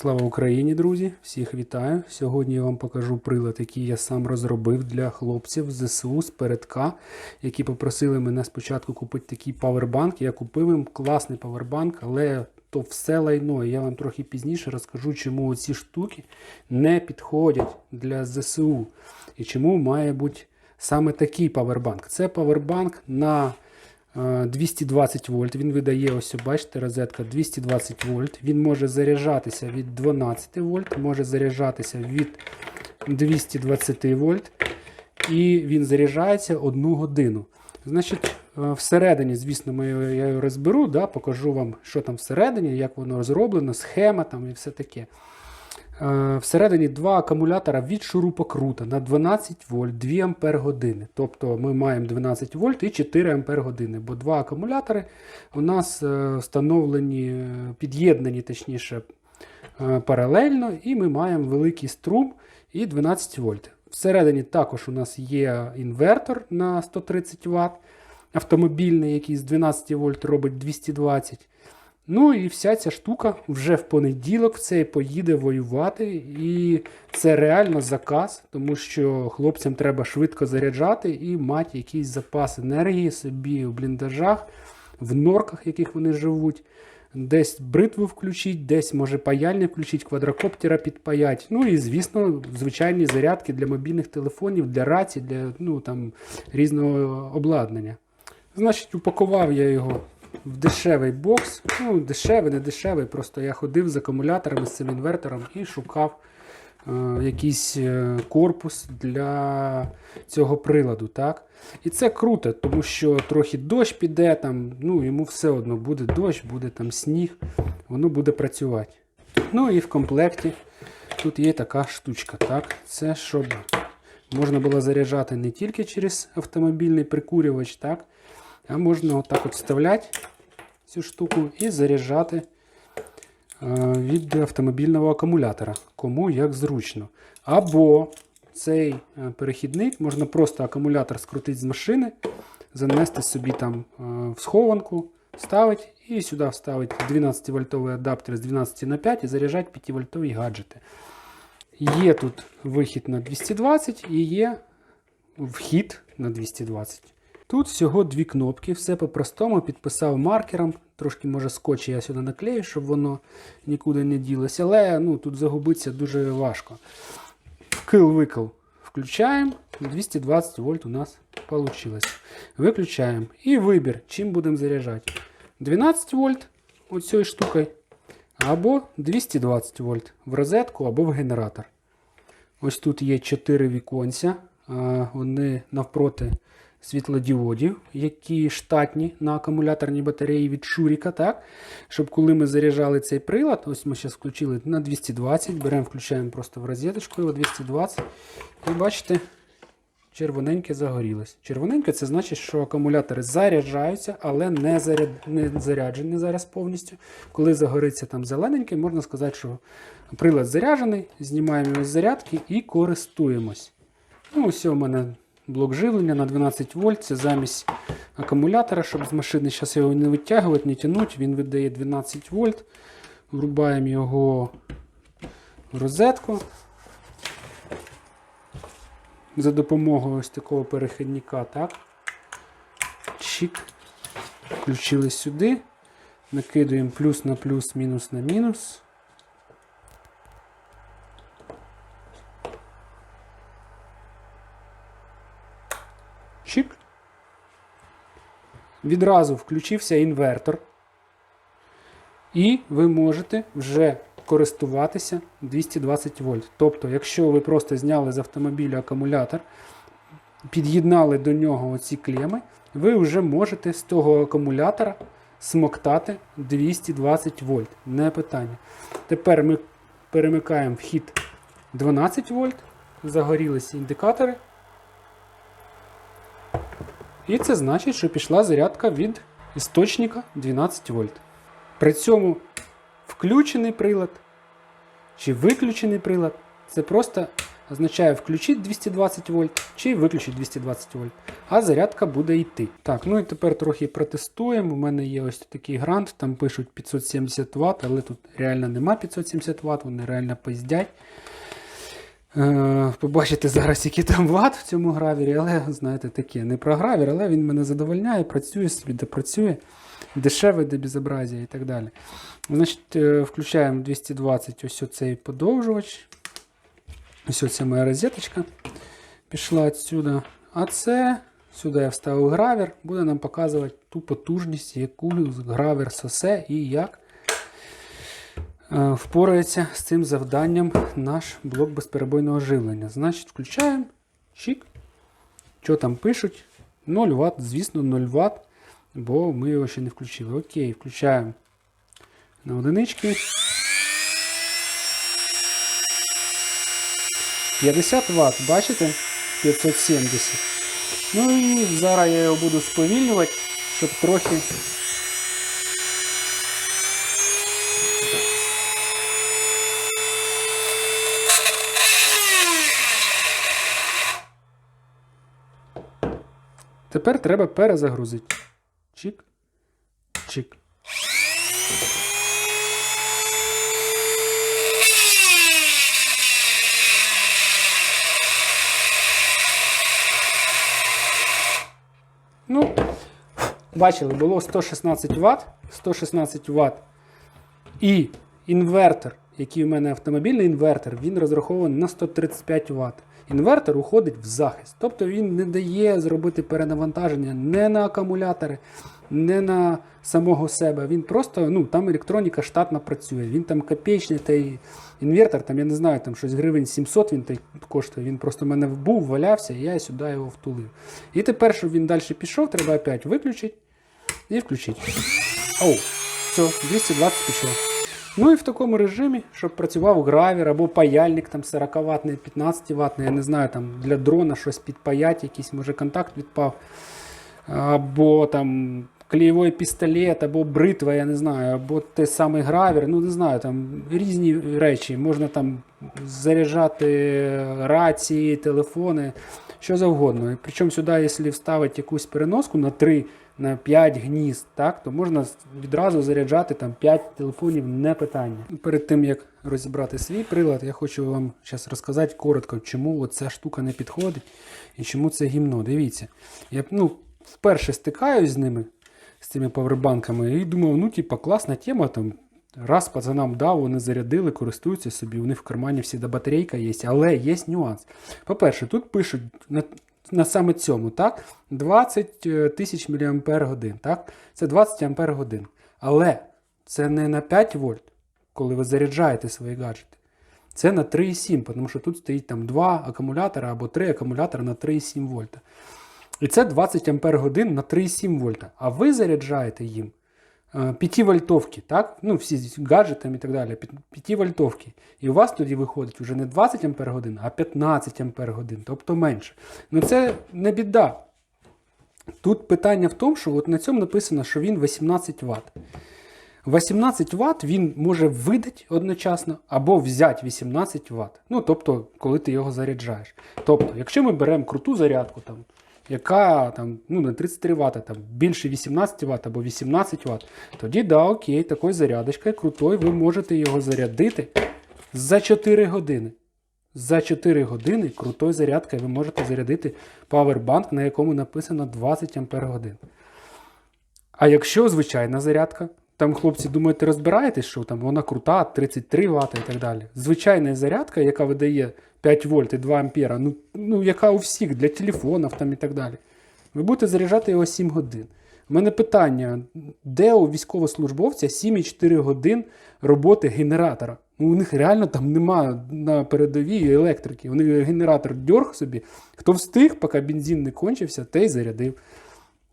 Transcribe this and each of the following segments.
Слава Україні, друзі! Всіх вітаю! Сьогодні я вам покажу прилад, який я сам розробив для хлопців ЗСУ з передка, які попросили мене спочатку купити такий павербанк. Я купив їм класний павербанк, але то все лайно. Я вам трохи пізніше розкажу, чому ці штуки не підходять для ЗСУ і чому має бути саме такий павербанк. Це павербанк на 220 вольт. Він видає, ось бачите, розетка 220 вольт. Він може заряджатися від 12 вольт, може заряджатися від 220 вольт. І він заряджається одну годину. Значить, е, всередині, звісно, я його розберу, да, покажу вам, що там всередині, як воно зроблено, схема там і все таке. Е, Всередині два акумулятора від шурупокрута на 12 вольт 2 ампер години. Тобто ми маємо 12 вольт і 4 ампер години, бо два акумулятори у нас е, встановлені, е, під'єднані точніше паралельно, і ми маємо великий струм і 12 вольт. Всередині також у нас є інвертор на 130 Вт, автомобільний, який з 12 вольт робить 220. Ну і вся ця штука вже в понеділок в цей поїде воювати. І це реально заказ, тому що хлопцям треба швидко заряджати і мати якийсь запас енергії собі в бліндажах, в норках, в яких вони живуть. Десь бритву включить, десь може паяльник включить, квадрокоптера підпаять. Ну і, звісно, звичайні зарядки для мобільних телефонів, для рацій, для ну, там, різного обладнання. Значить, упакував я його в дешевий бокс. Ну, дешевий, не дешевий. Просто я ходив з акумуляторами, з цим інвертором і шукав е, якийсь е, корпус для цього приладу. Так? І це круто, тому що трохи дощ піде, там, ну, йому все одно буде дощ, буде там сніг, воно буде працювати. Ну і в комплекті тут є така штучка. Так? Це щоб можна було заряджати не тільки через автомобільний прикурювач, так? А можна отак от вставляти цю штуку і заряджати е, від автомобільного акумулятора, кому як зручно. Або цей е, перехідник можна просто акумулятор скрутити з машини, занести собі там е, в схованку, ставити і сюди вставити 12 вольтовий адаптер з 12 на 5 і заряджати 5 вольтові гаджети. Є тут вихід на 220 і є вхід на 220. Тут всього дві кнопки, все по-простому, підписав маркером. Трошки, може, скотч я сюди наклею, щоб воно нікуди не ділося. Але ну, тут загубитися дуже важко. Кил-викл включаємо. 220 вольт у нас вийшло. Виключаємо. І вибір, чим будемо заряджати. 12 вольт оцією штукою. Або 220 вольт в розетку або в генератор. Ось тут є 4 віконця. Вони навпроти світлодіодів, які штатні на акумуляторній батареї від Шуріка, так? Щоб коли ми заряджали цей прилад, ось ми зараз включили на 220, беремо, включаємо просто в розеточку його 220. І бачите, червоненьке загорілось. Червоненьке це значить, що акумулятори заряджаються, але не, заряд... не заряджені зараз повністю. Коли загориться там зелененьке, можна сказати, що прилад заряджений, знімаємо його з зарядки і користуємось. Ну, ось у мене блок живлення на 12 вольт. Це замість акумулятора, щоб з машини зараз його не витягувати, не тягнути. Він видає 12 вольт. Врубаємо його в розетку. За допомогою ось такого перехідника. Так. Чик. Включили сюди. Накидуємо плюс на плюс, мінус на мінус. Чик. Відразу включився інвертор. І ви можете вже користуватися 220 вольт. Тобто, якщо ви просто зняли з автомобіля акумулятор, під'єднали до нього оці клеми, ви вже можете з того акумулятора смоктати 220 вольт. Не питання. Тепер ми перемикаємо вхід 12 вольт, загорілися індикатори. І це значить, що пішла зарядка від істочника 12 вольт. При цьому включений прилад чи виключений прилад це просто означає включити 220 вольт чи виключити 220 вольт, а зарядка буде йти. Так, ну і тепер трохи протестуємо. У мене є ось такий грант, там пишуть 570 Вт, але тут реально нема 570 Вт, вони реально пиздять. Е, Побачите зараз, які там ват в цьому гравірі, але знаєте, таке не про гравір, але він мене задовольняє, працює собі, де працює, дешевий до безобразія і так далі. Значить, е, включаємо 220 ось оцей подовжувач. Ось оця моя розеточка пішла відсюди. А це сюди я вставив гравір, буде нам показувати ту потужність, яку гравір сосе і як впорається з цим завданням наш блок безперебойного живлення. Значить, включаємо. Чик. Що там пишуть? 0 Вт, звісно, 0 Вт, бо ми його ще не включили. Окей, включаємо на одинички. 50 Вт, бачите? 570. Ну і зараз я його буду сповільнювати, щоб трохи. Тепер треба перезагрузити. Чик. Чик. Ну, бачили, було 116 Вт, 116 Вт. І інвертор, який у мене автомобільний інвертор, він розрахований на 135 Вт. Інвертор уходить в захист. Тобто він не дає зробити перенавантаження не на акумулятори, не на самого себе. Він просто, ну, там електроніка штатно працює. Він там копеечний той інвертор, там, я не знаю, там щось гривень 700 він той коштує. Він просто в мене був, валявся, і я сюди його втулив. І тепер, щоб він далі пішов, треба опять виключити і включити. Оу, все, 220 пішло. Ну і в такому режимі, щоб працював гравір або паяльник там 40 ватний, 15 ватний, я не знаю, там для дрона щось підпаять, якийсь, може контакт відпав. Або там клеєвий пістолет, або бритва, я не знаю, або той самий гравір, ну не знаю, там різні речі. Можна там заряджати рації, телефони, що завгодно. Причому сюди, якщо вставити якусь переноску на 3 на 5 гнізд, так, то можна відразу заряджати там 5 телефонів, не питання. Перед тим як розібрати свій прилад, я хочу вам зараз розказати коротко, чому ця штука не підходить і чому це гімно. Дивіться, я ну, вперше стикаюсь з ними, з цими павербанками, і думав, ну, типа, класна тема. там. Раз пацанам дав, вони зарядили, користуються собі, у них в кармані всі батарейка є, але є нюанс. По-перше, тут пишуть на саме цьому, так? 20 тисяч мАч, так? Це 20 ампер годин. Але це не на 5 вольт, коли ви заряджаєте свої гаджети. Це на 3,7, тому що тут стоїть там 2 акумулятора або 3 акумулятора на 3,7 вольта. І це 20 ампер годин на 3,7 вольта. А ви заряджаєте їм 5 вольтовки, так? Ну, всі гаджетами і так далі, 5 вольтовки. І у вас тоді виходить вже не 20 ампер годин, а 15 ампер годин, тобто менше. Ну це не біда. Тут питання в тому, що от на цьому написано, що він 18 Вт. 18 Вт він може видати одночасно або взяти 18 Вт. Ну, тобто, коли ти його заряджаєш. Тобто, якщо ми беремо круту зарядку, там, яка там, ну, на 33 Вт, там, більше 18 Вт або 18 Вт, тоді да, окей, такою зарядочкою крутою ви можете його зарядити за 4 години. За 4 години крутою зарядкою ви можете зарядити павербанк, на якому написано 20 Ампер годин. А якщо звичайна зарядка, там хлопці думаєте, розбираєтесь, що там вона крута, 33 Вт і так далі. Звичайна зарядка, яка видає 5 вольт і 2 ампера, ну, ну яка у всіх для телефонів там і так далі. Ви будете заряджати його 7 годин. У мене питання: де у військовослужбовця 7,4 годин роботи генератора? Ну, у них реально там немає на передовій електрики. Вони генератор дьорг собі. Хто встиг, поки бензин не кончився, той зарядив.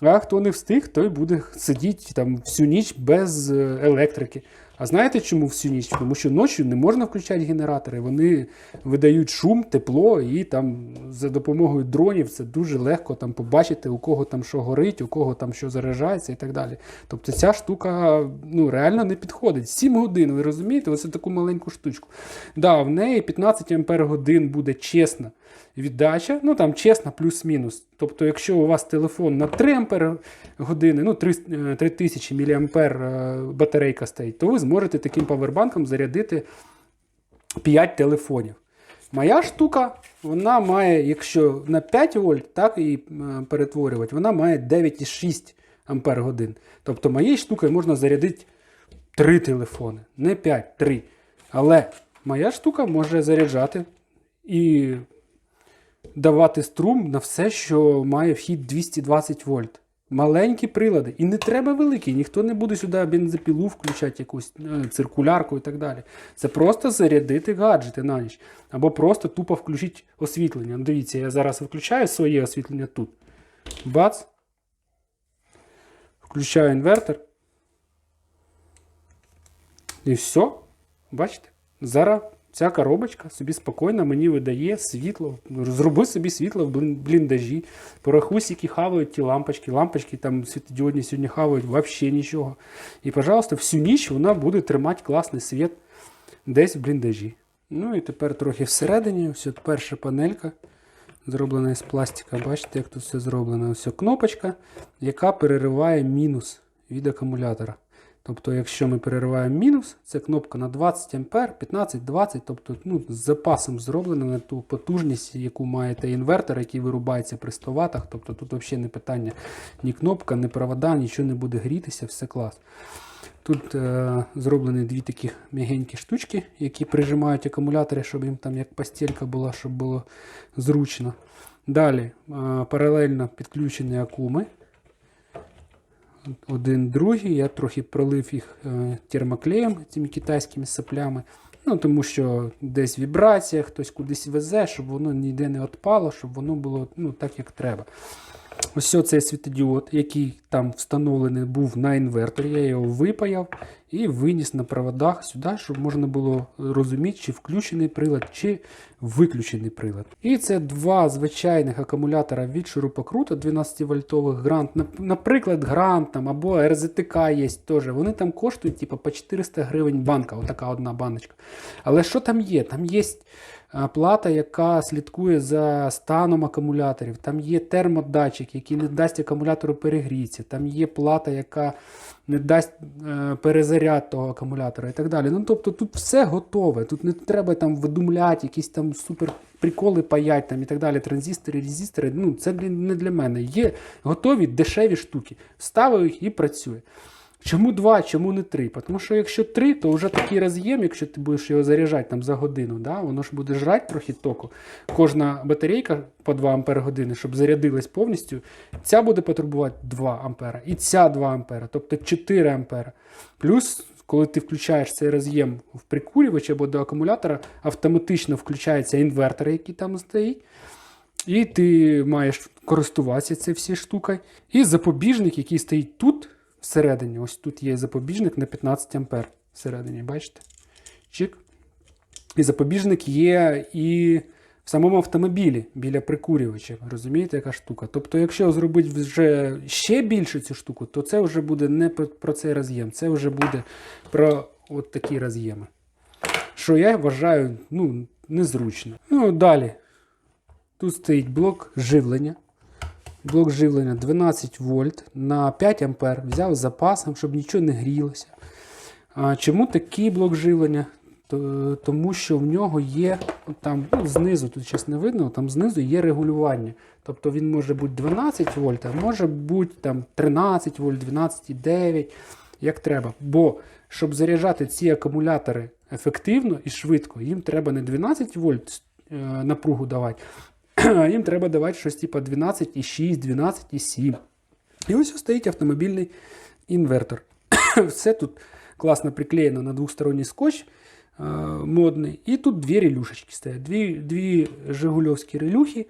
А хто не встиг, той буде сидіти там всю ніч без електрики. А знаєте чому всю ніч? Тому що ночі не можна включати генератори. Вони видають шум, тепло, і там за допомогою дронів це дуже легко там побачити, у кого там що горить, у кого там що заряджається і так далі. Тобто ця штука ну, реально не підходить. 7 годин, ви розумієте, ось таку маленьку штучку. Да, в неї 15 ампер годин буде чесна віддача, ну там чесна, плюс-мінус. Тобто, якщо у вас телефон на 3 ампер години, ну 3, е, 3000 мА е, батарейка стоїть, то ви зможете таким павербанком зарядити 5 телефонів. Моя штука, вона має, якщо на 5 вольт, так і е, перетворювати, вона має 9,6 ампер годин. Тобто моєю штукою можна зарядити 3 телефони, не 5, 3. Але моя штука може заряджати і давати струм на все, що має вхід 220 вольт. Маленькі прилади. І не треба великі. Ніхто не буде сюди бензопілу включати, якусь е, циркулярку і так далі. Це просто зарядити гаджети на ніч. Або просто тупо включити освітлення. Ну, Дивіться, я зараз включаю своє освітлення тут. Бац. Включаю інвертор. І все. Бачите? Зараз ця коробочка собі спокійно мені видає світло. Зроби собі світло в бліндажі. Порахуй, скільки хавають ті лампочки. Лампочки там світодіодні сьогодні хавають взагалі нічого. І, пожалуйста, всю ніч вона буде тримати класний світ десь в бліндажі. Ну і тепер трохи всередині. Ось от перша панелька. Зроблена з пластика. Бачите, як тут все зроблено. Ось кнопочка, яка перериває мінус від акумулятора. Тобто, якщо ми перериваємо мінус, це кнопка на 20 А, 15-20, тобто ну, з запасом зроблена на ту потужність, яку маєте інвертор, який вирубається при 100 Вт. Тобто тут взагалі не питання ні кнопка, ні провода, нічого не буде грітися, все клас. Тут е, зроблені дві такі м'ягенькі штучки, які прижимають акумулятори, щоб їм там як постілька була, щоб було зручно. Далі е, паралельно підключені акуми. Один другий. Я трохи пролив їх е, термоклеєм, цими китайськими саплями. Ну, тому що десь вібрація, хтось кудись везе, щоб воно ніде не відпало, щоб воно було ну, так, як треба. Ось цей світодіод, який там встановлений був на інверторі, я його випаяв і виніс на проводах сюди, щоб можна було розуміти, чи включений прилад, чи виключений прилад. І це два звичайних акумулятора від шурупокрута 12 вольтових грант. Наприклад, грант там, або РЗТК є теж. Вони там коштують типу, по 400 гривень банка, отака одна баночка. Але що там є? Там є плата, яка слідкує за станом акумуляторів. Там є термодатчик, який не дасть акумулятору перегрітися. Там є плата, яка не дасть е, перезаряд того акумулятора і так далі. Ну, тобто тут все готове. Тут не треба там видумляти, якісь там супер приколи паять там і так далі. Транзистори, резистори. Ну, це не для мене. Є готові дешеві штуки. Вставив їх і працює. Чому два, чому не три? Тому що якщо три, то вже такий роз'єм, якщо ти будеш його заряджати там за годину, да, воно ж буде жрати трохи току. Кожна батарейка по 2 ампер години, щоб зарядилась повністю, ця буде потребувати 2 ампера, і ця 2 ампера, тобто 4 ампера. Плюс, коли ти включаєш цей роз'єм в прикурювач або до акумулятора, автоматично включається інвертор, який там стоїть. І ти маєш користуватися цією всією штукою. І запобіжник, який стоїть тут всередині. Ось тут є запобіжник на 15 ампер всередині, бачите? Чик. І запобіжник є і в самому автомобілі біля прикурювача. Розумієте, яка штука? Тобто, якщо зробити вже ще більше цю штуку, то це вже буде не про, про цей роз'єм, це вже буде про от такі роз'єми. Що я вважаю ну, незручно. Ну, далі. Тут стоїть блок живлення. Блок живлення 12 вольт на 5 ампер. Взяв з запасом, щоб нічого не грілося. А чому такий блок живлення? Тому що в нього є там ну, знизу, тут зараз не видно, там знизу є регулювання. Тобто він може бути 12 вольт, а може бути там 13 вольт, 12,9, як треба. Бо щоб заряджати ці акумулятори ефективно і швидко, їм треба не 12 вольт е, напругу давати, їм треба давати щось типу 12,6, 12,7. І ось стоїть автомобільний інвертор. Все тут класно приклеєно на двосторонній скотч е, модний. І тут дві релюшечки стоять. Дві, дві жигульовські релюхи.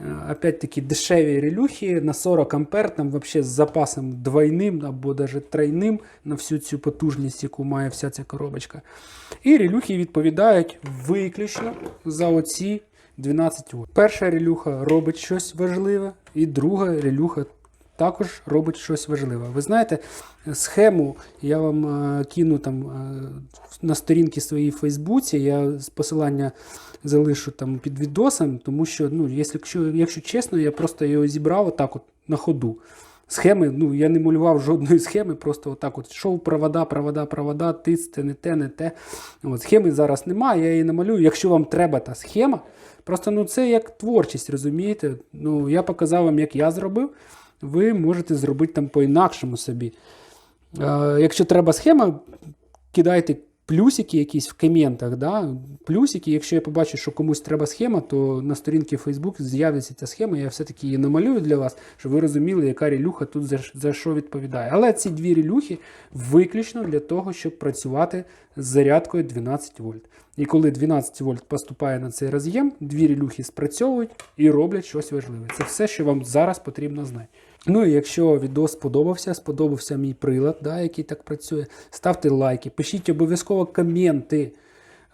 Е, Опять-таки дешеві релюхи на 40 ампер, там вообще з запасом двойним або навіть тройним на всю цю потужність, яку має вся ця коробочка. І релюхи відповідають виключно за оці 12 вольт. Перша релюха робить щось важливе, і друга релюха також робить щось важливе. Ви знаєте, схему я вам е, кину там е, на сторінки своїй в Фейсбуці. Я посилання залишу там під відосом, тому що, ну, якщо, якщо чесно, я просто його зібрав отак от на ходу. Схеми, ну я не малював жодної схеми, просто отак от йшов провода, провода, провода, тиц, це не те, не те. От, схеми зараз немає, я її намалюю. Якщо вам треба та схема, просто ну це як творчість, розумієте? Ну, я показав вам, як я зробив. Ви можете зробити там по-інакшому собі. Е, якщо треба схема, кидайте плюсики якісь в коментах. Да? Плюсики, якщо я побачу, що комусь треба схема, то на сторінці Facebook з'явиться ця схема, я все-таки її намалюю для вас, щоб ви розуміли, яка релюха тут за, за що відповідає. Але ці дві релюхи виключно для того, щоб працювати з зарядкою 12 вольт. І коли 12 вольт поступає на цей роз'єм, дві релюхи спрацьовують і роблять щось важливе. Це все, що вам зараз потрібно знати. Ну і якщо відео сподобався, сподобався мій прилад, да, який так працює, ставте лайки, пишіть обов'язково коменти,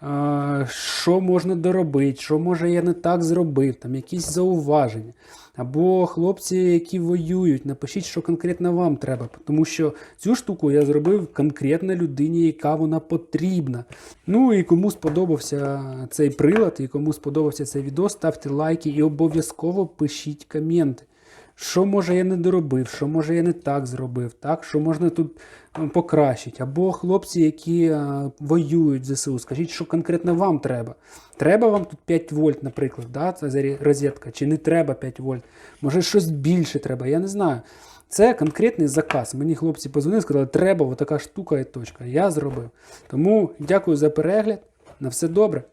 а, що можна доробити, що може я не так зробив, там якісь зауваження. Або хлопці, які воюють, напишіть, що конкретно вам треба. Тому що цю штуку я зробив конкретно людині, яка вона потрібна. Ну і кому сподобався цей прилад, і кому сподобався цей відео, ставте лайки і обов'язково пишіть коменти. Що може я не доробив, що може я не так зробив, так? що можна тут е, покращити. Або хлопці, які а, воюють в ЗСУ, скажіть, що конкретно вам треба. Треба вам тут 5 вольт, наприклад, да? це розетка, чи не треба 5 вольт. Може щось більше треба, я не знаю. Це конкретний заказ. Мені хлопці позвонили, сказали, треба отака штука і точка. Я зробив. Тому дякую за перегляд. На все добре.